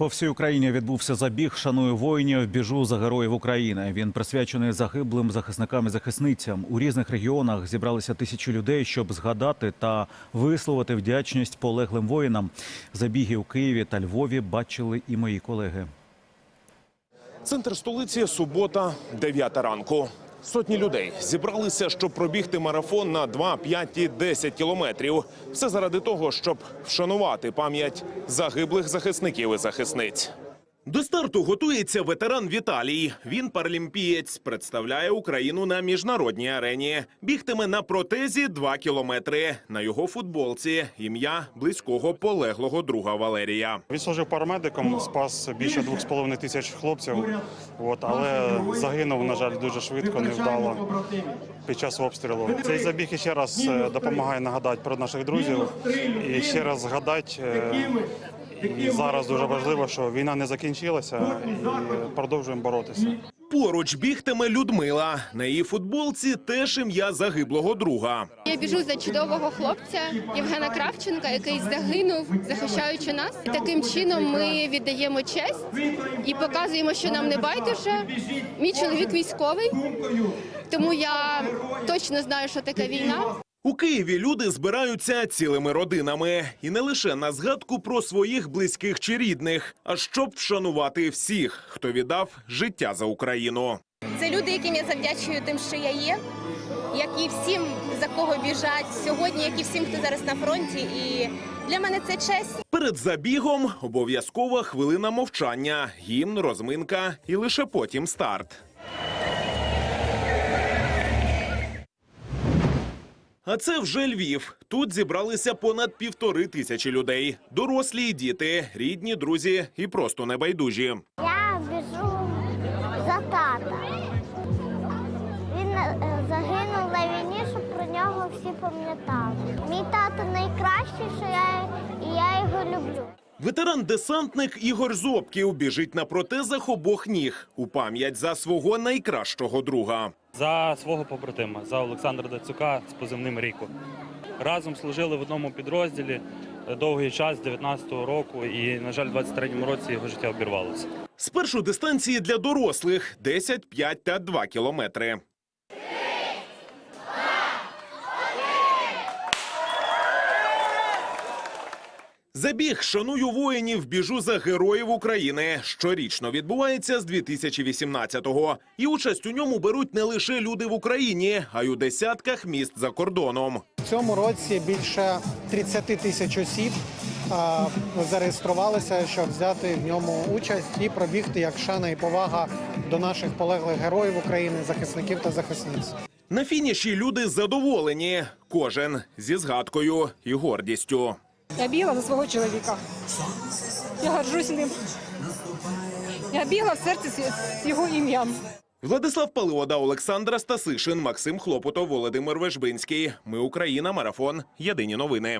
По всій Україні відбувся забіг Шаную воїнів. Біжу за героїв України. Він присвячений загиблим захисникам і захисницям. У різних регіонах зібралися тисячі людей, щоб згадати та висловити вдячність полеглим воїнам. Забіги у Києві та Львові бачили і мої колеги. Центр столиці субота, 9 ранку. Сотні людей зібралися, щоб пробігти марафон на 2, 5 і 10 кілометрів. Все заради того, щоб вшанувати пам'ять загиблих захисників і захисниць. До старту готується ветеран Віталій. Він паралімпієць, представляє Україну на міжнародній арені. Бігтиме на протезі 2 кілометри. На його футболці ім'я близького полеглого друга Валерія. Відслужив парамедиком, спас більше двох з половиною тисяч хлопців. От, але загинув, на жаль, дуже швидко, невдало під час обстрілу. Цей забіг ще раз е, допомагає нагадати про наших друзів і ще раз згадати. Зараз дуже важливо, що війна не закінчилася і продовжуємо боротися. Поруч бігтиме Людмила. На її футболці теж ім'я загиблого друга. Я біжу за чудового хлопця Євгена Кравченка, який загинув, захищаючи нас. І таким чином ми віддаємо честь і показуємо, що нам не байдуже. Мій чоловік військовий, тому я точно знаю, що таке війна. У Києві люди збираються цілими родинами і не лише на згадку про своїх близьких чи рідних, а щоб вшанувати всіх, хто віддав життя за Україну. Це люди, яким я завдячую тим, що я є, як і всім, за кого біжать сьогодні, як і всім, хто зараз на фронті. І для мене це честь. Перед забігом обов'язкова хвилина мовчання, гімн, розминка і лише потім старт. А це вже Львів. Тут зібралися понад півтори тисячі людей. Дорослі і діти, рідні, друзі і просто небайдужі. Я біжу за тата. Він е, загинув на війні, щоб про нього всі пам'ятали. Мій тато найкращий, що я, і я його люблю. Ветеран-десантник Ігор Зобків біжить на протезах обох ніг у пам'ять за свого найкращого друга. за свого побратима, за Олександра Дацюка з позивним Ріко. Разом служили в одному підрозділі е, довгий час, з 19-го року, і, на жаль, в 23-му році його життя обірвалося. Спершу дистанції для дорослих 10, 5 та 2 кілометри. Забіг «Шаную воїнів, біжу за героїв України» щорічно відбувається з 2018-го. І участь у ньому беруть не лише люди в Україні, а й у десятках міст за кордоном. В цьому році більше 30 тисяч осіб а, зареєструвалися, щоб взяти в ньому участь і пробігти як шана і повага до наших полеглих героїв України, захисників та захисниць. На фініші люди задоволені, кожен зі згадкою і гордістю. Я бігла за свого чоловіка. Я горжусь ним. Я бігла в серці з його ім'ям. Владислав Палиода, Олександра Стасишин, Максим Хлопотов, Володимир Вежбинський. Ми Україна. Марафон. Єдині новини.